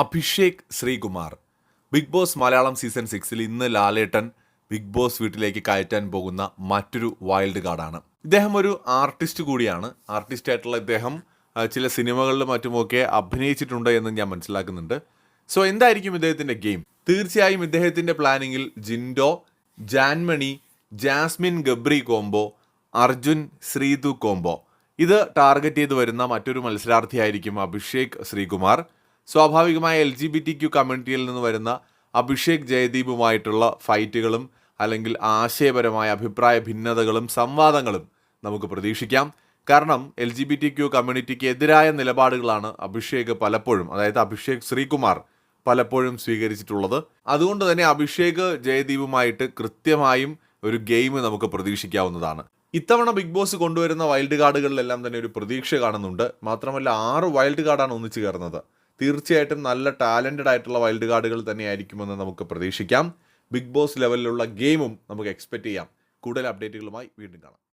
Abhishek Sreekumar. Bigg Boss Malayalam season സിക്സിൽ ഇന്ന് ലാലേട്ടൻ big boss വീട്ടിലേക്ക് കയറ്റാൻ പോകുന്ന മറ്റൊരു വൈൽഡ് കാർഡാണ്. ഇദ്ദേഹം ഒരു ആർട്ടിസ്റ്റ് കൂടിയാണ്. ആർട്ടിസ്റ്റ് ആയിട്ടുള്ള ഇദ്ദേഹം ചില സിനിമകളിലും മറ്റുമൊക്കെ അഭിനയിച്ചിട്ടുണ്ട് എന്ന് ഞാൻ മനസ്സിലാക്കുന്നുണ്ട്. സോ എന്തായിരിക്കും ഇദ്ദേഹത്തിന്റെ ഗെയിം? തീർച്ചയായും ഇദ്ദേഹത്തിന്റെ പ്ലാനിങ്ങിൽ Jinto Jaanmoni Jasmine Gabri combo Arjun Sreethu combo. ഇത് ടാർഗറ്റ് ചെയ്ത് വരുന്ന മറ്റൊരു മത്സരാർത്ഥിയായിരിക്കും അഭിഷേക് ശ്രീകുമാർ. സ്വാഭാവികമായ L G B T Q കമ്മ്യൂണിറ്റിയിൽ നിന്ന് വരുന്ന അഭിഷേക് ജയദീപുമായിട്ടുള്ള ഫൈറ്റുകളും അല്ലെങ്കിൽ ആശയപരമായ അഭിപ്രായ ഭിന്നതകളും സംവാദങ്ങളും നമുക്ക് പ്രതീക്ഷിക്കാം. കാരണം L G B T Q കമ്മ്യൂണിറ്റിക്ക് എതിരായ നിലപാടുകളാണ് അഭിഷേക് പലപ്പോഴും അതായത് അഭിഷേക് ശ്രീകുമാർ പലപ്പോഴും സ്വീകരിച്ചിട്ടുള്ളത്. അതുകൊണ്ട് തന്നെ അഭിഷേക് ജയദീപുമായിട്ട് കൃത്യമായും ഒരു ഗെയിം നമുക്ക് പ്രതീക്ഷിക്കാവുന്നതാണ്. ഇത്തവണ ബിഗ് ബോസ് കൊണ്ടുവരുന്ന വൈൽഡ് കാർഡുകളിലെല്ലാം തന്നെ ഒരു പ്രതീക്ഷ കാണുന്നുണ്ട്. മാത്രമല്ല ആറ് വൈൽഡ് കാർഡാണ് ഒന്നിച്ചു കയറുന്നത്. തീർച്ചയായിട്ടും നല്ല ടാലന്റഡ് ആയിട്ടുള്ള വൈൽഡ് കാർഡുകൾ തന്നെയായിരിക്കുമെന്ന് നമുക്ക് പ്രതീക്ഷിക്കാം. ബിഗ് ബോസ് ലെവലിലുള്ള ഗെയിമും നമുക്ക് എക്സ്പെക്റ്റ് ചെയ്യാം. കൂടുതൽ അപ്ഡേറ്റുകളുമായി വീണ്ടും കാണാം.